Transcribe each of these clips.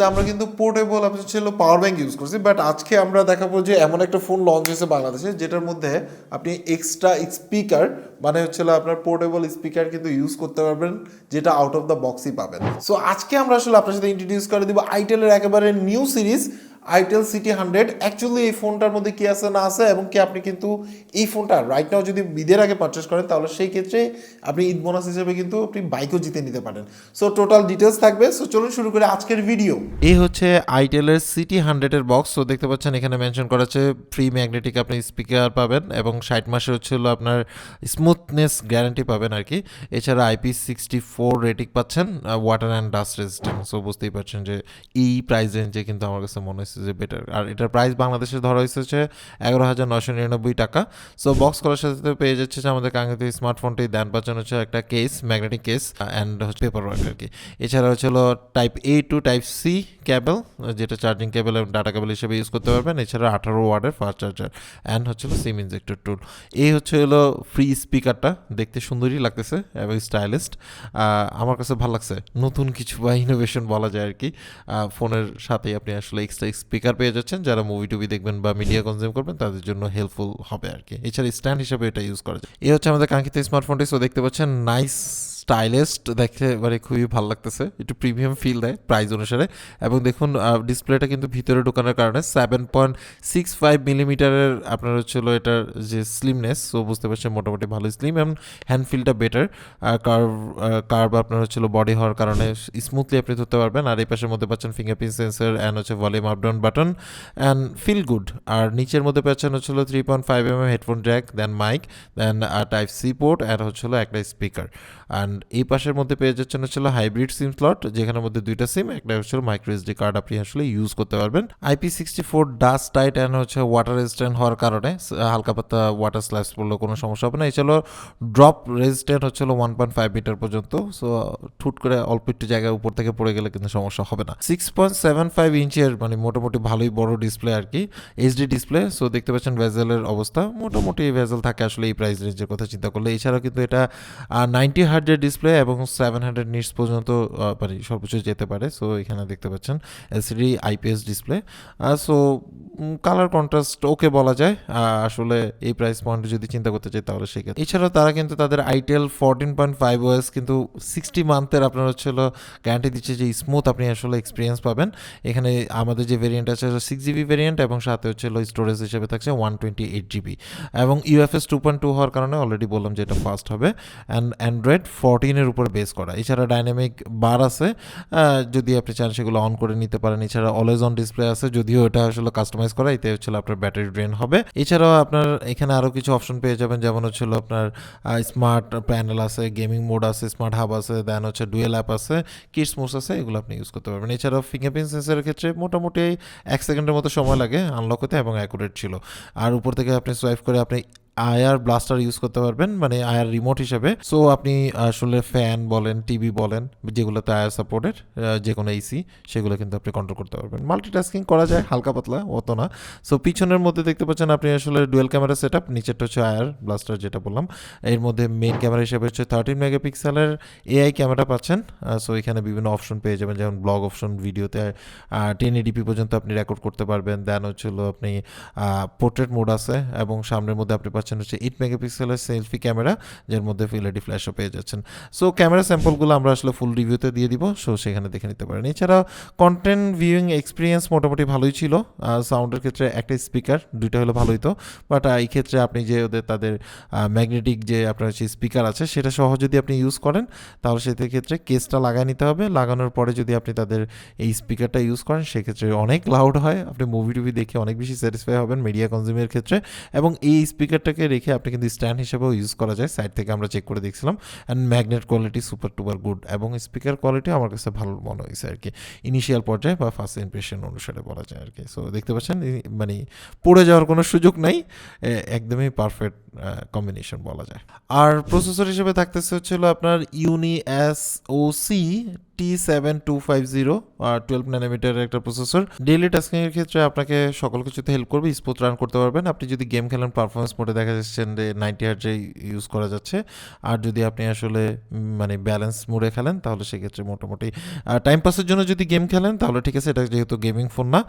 আমরা কিন্তু পোর্টেবল ছিল পাওয়ার ব্যাংক ইউজ করছি বাট আজকে আমরা দেখাবো যে এমন একটা ফোন লঞ্চ হয়েছে বাংলাদেশে, যেটার মধ্যে আপনি এক্সট্রা স্পিকার মানে হচ্ছে আপনার পোর্টেবল স্পিকার কিন্তু ইউজ করতে পারবেন, যেটা আউট অফ দ্য বক্সই পাবেন। সো আজকে আমরা আসলে আপনার সাথে ইন্ট্রোডিউস করে দিব আইটেলের একেবারে new series itel City hundred actually এই ফোনটার মধ্যে কি আছে না আছে এবং কি আপনি কিন্তু এই ফোনটা রাইট নাও যদি ঈদের আগে পারচেস করেন, তাহলে সেই ক্ষেত্রে আপনি ঈদ বোনাস হিসেবে কিন্তু আপনি বাইকও জিতে নিতে পারেন। সো টোটাল ডিটেলস থাকবে। সো চলুন শুরু করে আজকের ভিডিও এই হচ্ছে আইটেলের সিটি হান্ড্রেডের বক্স তো দেখতে পাচ্ছেন এখানে মেনশন করা আছে ফ্রি ম্যাগনেটিক আপনি স্পিকার পাবেন এবং ষাট মাসের হচ্ছে হলো আপনার স্মুথনেস গ্যারান্টি পাবেন আর কি। এছাড়া আইপি সিক্সটি ফোর রেটিং পাচ্ছেন water and dust resistant so বুঝতেই পারছেন যে এই প্রাইস রেঞ্জে কিন্তু আমার কাছে মনে হচ্ছে যে বেটার আর এটার প্রাইস বাংলাদেশে ধরা হয়েছে এগারো হাজার নশো নিরানব্বই টাকা। সো বক্স করার সাথে সাথে পেয়ে যাচ্ছে যে আমাদের কাঙ্ক্ষিত স্মার্টফোনটি দেন পাচ্ছেন হচ্ছে একটা কেস ম্যাগনেটিক কেস অ্যান্ড হচ্ছে পেপার ওয়ার্ক আর কি। এছাড়া হচ্ছে হলো type A to type C cable যেটা চার্জিং কেবল এবং ডাটা কেবল হিসেবে ইউজ করতে পারবেন। এছাড়া আঠারো ওয়ার্ডের ফাস্ট চার্জার অ্যান্ড হচ্ছে সিম ইনজেক্টর টুল এই হচ্ছে হলো ফ্রি স্পিকারটা দেখতে সুন্দরই লাগতেছে, এবং স্টাইলিস্ট আমার কাছে ভালো লাগছে। নতুন কিছু বা ইনোভেশন বলা যায় আর কি। ফোনের সাথে আপনি আসলে এক্সট্রা স্পিকার পেয়ে যাচ্ছেন, যারা মুভি টুভি দেখবেন বা মিডিয়া কনজিউম করবেন, তাদের জন্য হেল্পফুল হবে আর কি। এছাড়া স্ট্যান্ড হিসাবে এটা ইউজ করা যায়। এই হচ্ছে আমাদের কাঙ্ক্ষিত স্মার্টফোনটি সো দেখতে পাচ্ছেন নাইস স্টাইলিস্ট দেখতে মানে খুবই ভালো লাগতেছে। একটু প্রিমিয়াম ফিল দেয় প্রাইস অনুসারে। এবং দেখুন ডিসপ্লেটা কিন্তু ভিতরে ঢোকানোর কারণে সেভেন পয়েন্ট সিক্স ফাইভ মিলিমিটারের আপনার হচ্ছিল এটার যে স্লিমনেস সো বুঝতে পারছেন মোটামুটি ভালো স্লিম এবং হ্যান্ড ফিলটা বেটার কার্ভ কার্ভ আপনার হচ্ছিল বডি হওয়ার কারণে স্মুথলি আপনি ধরতে পারবেন। আর এই পাশের মধ্যে পাচ্ছেন ফিঙ্গারপ্রিন্ট সেন্সার অ্যান্ড হচ্ছে volume up down button and feel good আর নিচের মধ্যে পাচ্ছেন হচ্ছিল three point five M M headphone jack then mic then type C port and হচ্ছিল একটা স্পিকার অ্যান্ড এই পাশের মধ্যে পেয়ে যাচ্ছেন হচ্ছিল হাইব্রিড সিম স্লট যেখানের মধ্যে দুইটা সিম একটা হচ্ছিল মাইক্রো এসডি কার্ড আপনি আসলে ইউজ করতে পারবেন। IP sixty four dust tight and হচ্ছে ওয়াটার রেজিস্ট্যান্ট হওয়ার কারণে হালকা পাতা ওয়াটার স্ল্যাশ পড়লেও কোনো সমস্যা হবে না। এছাড়াও ড্রপ রেজিস্ট্যান্ট হচ্ছিল ওয়ান পয়েন্ট ফাইভ মিটার পর্যন্ত সো ঠুট করে অল্প একটু জায়গায় উপর থেকে পড়ে গেলে কিন্তু সমস্যা হবে না। সিক্স পয়েন্ট সেভেন ফাইভ ইঞ্চের মানে মোটামুটি ভালোই বড় ডিসপ্লে আর কি এইচডি ডিসপ্লে সো দেখতে পাচ্ছেন ভেজেলের অবস্থা। মোটামুটি ভেজেল থাকে আসলে এই প্রাইস রেঞ্জের কথা চিন্তা করলে। এছাড়াও কিন্তু এটা নাইনটি হান্ড্রেড ডিসপ্লে এবং সেভেন হান্ড্রেড নিটস পর্যন্ত মানে সর্বোচ্চ যেতে পারে। সো এখানে দেখতে পাচ্ছেন LCD IPS display so colour contrast okay বলা যায়। আসলে এই প্রাইস পয়েন্টে যদি চিন্তা করতে চাই, তাহলে সেক্ষেত্রে এছাড়াও তারা কিন্তু তাদের itel fourteen point five OS কিন্তু সিক্সটি মান্থের আপনার হচ্ছে গ্যারান্টি দিচ্ছে যে স্মুথ আপনি আসলে এক্সপিরিয়েন্স পাবেন। এখানে আমাদের যে ভেরিয়েন্ট আছে সিক্স জিবি ভেরিয়েন্ট এবং সাথে হচ্ছে স্টোরেজ হিসেবে থাকছে ওয়ান টোয়েন্টি এইট জিবি এবং ইউএফএস টু পয়েন্ট টু হওয়ার কারণে অলরেডি বললাম যে এটা ফাস্ট হবে। অ্যান্ড অ্যান্ড্রয়েড ফোরটিনের উপর বেস করা। এছাড়া ডাইনামিক বার আছে যদি আপনি চান সেগুলো অন করে নিতে পারেন। এছাড়া অলওয়েজ অন ডিসপ্লে আছে, যদিও এটা আসলে কাস্টমাইজ করা, এতে হচ্ছে আপনার ব্যাটারি ড্রেন হবে। এছাড়াও আপনার এখানে আরও কিছু অপশন পেয়ে যাবেন, যেমন হচ্ছিল আপনার স্মার্ট প্যানেল আছে গেমিং মোড আছে স্মার্ট হাব আছে দেন হচ্ছে ডুয়েল অ্যাপ আছে কিডস মোডস আছে, এগুলো আপনি ইউজ করতে পারবেন। এছাড়াও ফিঙ্গারপ্রিন্ট সেন্সরের ক্ষেত্রে মোটামুটি এক সেকেন্ডের মতো সময় লাগে আনলক হতে এবং অ্যাকুরেট ছিল। আর উপর থেকে আপনি সোয়াইপ করে আপনি আয়ার ব্লাস্টার ইউজ করতে পারবেন মানে আয়ার রিমোট হিসেবে। সো আপনি আসলে ফ্যান বলেন, টিভি বলেন, যেগুলোতে আয়ার সাপোর্টেড যে কোনো এসি সেগুলো কিন্তু আপনি কন্ট্রোল করতে পারবেন। মাল্টিটাস্কিং করা যায়, হালকা পাতলা, অত না। সো পিছনের মধ্যে দেখতে পাচ্ছেন আপনি আসলে ডুয়েল ক্যামেরা সেট আপ নিচেরটা হচ্ছে আয়ার ব্লাস্টার যেটা বললাম। এর মধ্যে মেইন ক্যামেরা হিসেবে হচ্ছে থার্টিন মেগাপিক্সেলের এআই ক্যামেরা পাচ্ছেন। সো এখানে বিভিন্ন অপশন পেয়ে যাবেন, যেমন ব্লগ অপশন ভিডিওতে টেন এডিপি পর্যন্ত আপনি রেকর্ড করতে পারবেন। দেন হচ্ছিল আপনি পোর্ট্রেট মোড আছে এবং সামনের মধ্যে আপনি পাচ্ছেন হচ্ছে এইট মেগাপিক্সেলের সেলফি ক্যামেরা যার মধ্যে ফিলাডি ফ্ল্যাশও পেয়ে যাচ্ছেন। সো ক্যামেরা স্যাম্পলগুলো আমরা আসলে ফুল রিভিউতে দিয়ে দিব। সো সেখানে দেখে নিতে পারেন। এছাড়া কন্টেন্ট ভিউইং এক্সপিরিয়েন্স মোটামুটি ভালোই ছিল। সাউন্ডের ক্ষেত্রে একটা স্পিকার দুইটা হলে ভালোই তো। বাট এই ক্ষেত্রে আপনি যে ওদের তাদের ম্যাগনেটিক যে আপনার হচ্ছে স্পিকার আছে, সেটা সহ যদি আপনি ইউজ করেন, তাহলে সেটার ক্ষেত্রে কেসটা লাগায় নিতে হবে। লাগানোর পরে যদি আপনি তাদের এই স্পিকারটা ইউজ করেন, সেক্ষেত্রে অনেক লাউড হয়। আপনি মুভি টুভি দেখে অনেক বেশি স্যাটিসফাই হবেন মিডিয়া কনজিউমের ক্ষেত্রে। এবং এই স্পিকারটাকে রেখে আপনি কিন্তু স্ট্যান্ড হিসেবেও ইউজ করা যায়। সাইড থেকে আমরা চেক করে দেখছিলাম। And magnet quality super duper good এবং স্পিকার কোয়ালিটি আমার কাছে ভালো মনে হয়েছে আর কি। ইনিশিয়াল পর্যায়ে বা ফার্স্ট ইমপ্রেশন অনুসারে বলা যায় আর কি। সো দেখতে পাচ্ছেন মানে পড়ে যাওয়ার কোনো সুযোগ নাই। একদমই পারফেক্ট কম্বিনেশন বলা যায়। আর প্রসেসর হিসেবে থাকতেছে হচ্ছিল আপনার Uni S O C T seven two five zero আর টুয়েলভ ন্যানোমিটারের একটা প্রসেসর ডেইলি টাস্কিংয়ের ক্ষেত্রে আপনাকে সকল কিছুতে হেল্প করবে স্পোর্ট রান করতে পারবেন। আপনি যদি গেম খেলেন পারফরমেন্স মোডে দেখা যাচ্ছেন যে নাইনটি হার্জে ইউজ করা যাচ্ছে। আর যদি আপনি আসলে মানে ব্যালেন্স মোডে খেলেন, তাহলে সেক্ষেত্রে মোটামুটি টাইম পাসের জন্য যদি গেম খেলেন, তাহলে ঠিক আছে, এটা যেহেতু গেমিং ফোন না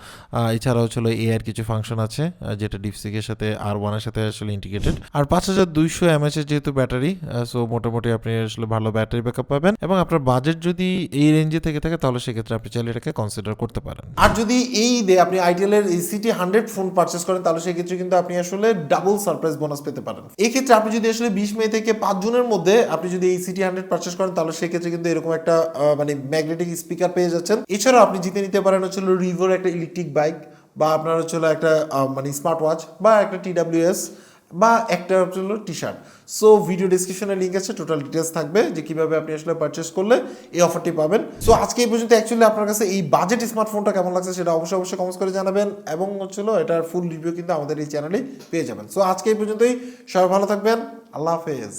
এছাড়াও ছিল এআর কিছু ফাংশন আছে যেটা ডিপসিকের সাথে আর ওয়ানের সাথে আসলে ইন্টিগ্রেটেড আর পাঁচ হাজার দুইশো এমএচ এর যেহেতু ব্যাটারি সো মোটামুটি আপনি আসলে ভালো ব্যাটারি ব্যাকআপ পাবেন এবং আপনার বাজেট যদি এই রেঞ্জে থেকে থাকে, তাহলে সেক্ষেত্রে আপনি চাইলে এটাকে কনসিডার করতে পারেন। আর যদি এই ঈদে আপনি আইটেলের এই সিটি হান্ড্রেড ফোন পারচেস করেন, তাহলে সেক্ষেত্রে কিন্তু আপনি আসলে ডাবল সারপ্রাইজ বোনাস পেতে পারেন। এই ক্ষেত্রে আপনি যদি আসলে বিশ মে থেকে পাঁচ জুনের মধ্যে আপনি যদি এই সিটি হান্ড্রেড পারচেস করেন, তাহলে সেক্ষেত্রে কিন্তু এরকম একটা মানে ম্যাগনেটিক স্পিকার পেয়ে যাচ্ছেন। এছাড়াও আপনি জিতে নিতে পারেন হচ্ছিল রিভোর একটা ইলেকট্রিক বাইক বা আপনার হচ্ছিল একটা মানে স্মার্ট ওয়াচ বা একটা টিডাব্লিউএস বা একটা হলো টি শার্ট সো ভিডিও ডিসক্রিপশনে লিঙ্ক আছে টোটাল ডিটেলস থাকবে যে কীভাবে আপনি আসলে পারচেস করলে এই অফারটি পাবেন। সো আজকে এই পর্যন্ত অ্যাকচুয়ালি আপনার কাছে এই বাজেট স্মার্টফোনটা কেমন লাগছে সেটা অবশ্যই অবশ্যই কমেন্টস করে জানাবেন এবং হচ্ছিল এটার ফুল রিভিউ কিন্তু আমাদের এই চ্যানেলে পেয়ে যাবেন। সো আজকে এই পর্যন্তই। সবাই ভালো থাকবেন। আল্লাহ হাফেজ।